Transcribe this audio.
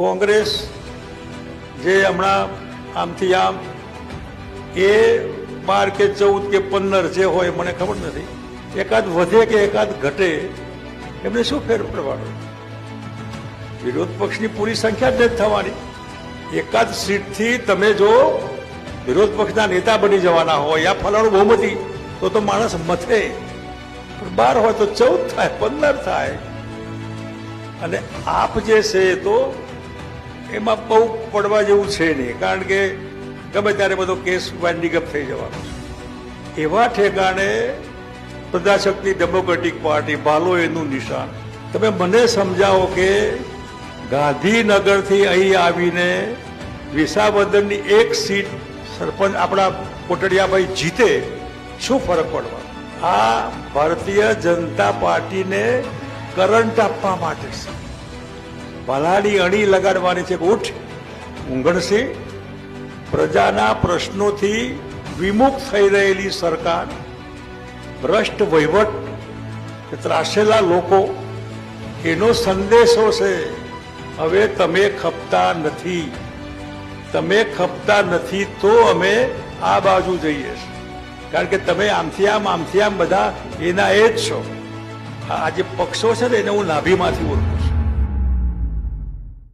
કોંગ્રેસ જે હમણાં આમથી આમ એ બાર કે ચૌદ કે પંદર જે હોય, મને ખબર નથી, એકાદ વધે કે એકાદ ઘટે, એમને શું ફેર પડવાનો? વિરોધ પક્ષની પૂરી સંખ્યા જ નથી થવાની. એકાદ સીટથી તમે જો વિરોધ પક્ષના નેતા બની જવાના હોય યા ફલાણું બહુમતી, તો તો માણસ મથે. પણ બાર હોય તો ચૌદ થાય, પંદર થાય. અને આપ જે છે એ તો એમાં બહુ પડવા જેવું છે નહીં, કારણ કે ગમે ત્યારે બધો કેસ વાઇન્ડિંગ થઈ જવાનો એવા ઠેકાણે પ્રજાશક્તિ ડેમોક્રેટિક પાર્ટી ભાલો એનું નિશાન. તમે મને સમજાવો કે ગાંધીનગરથી અહીં આવીને વિસાવદનની એક સીટ સરપંચ આપણા કોટડિયાભાઈ જીતે, શું ફરક પડવાનો આ ભારતીય જનતા પાર્ટીને કરંટ આપવા માટે છે. ભલાની અણી લગાડવાની છે ઉઠ ઊંઘણસી પ્રજાના પ્રશ્નોથી વિમુખ થઈ રહેલી સરકાર, ભ્રષ્ટ વહીવટ ત્રાસેલા લોકો, એનો સંદેશો છે, હવે તમે ખપતા નથી. તમે ખપતા નથી તો અમે આ બાજુ જઈએ કારણ કે તમે આમથી આમ આમથી આમ બધા એના એ જ છો. આ જે પક્ષો છે ને, એને હું નાભીમાંથી ઓળખું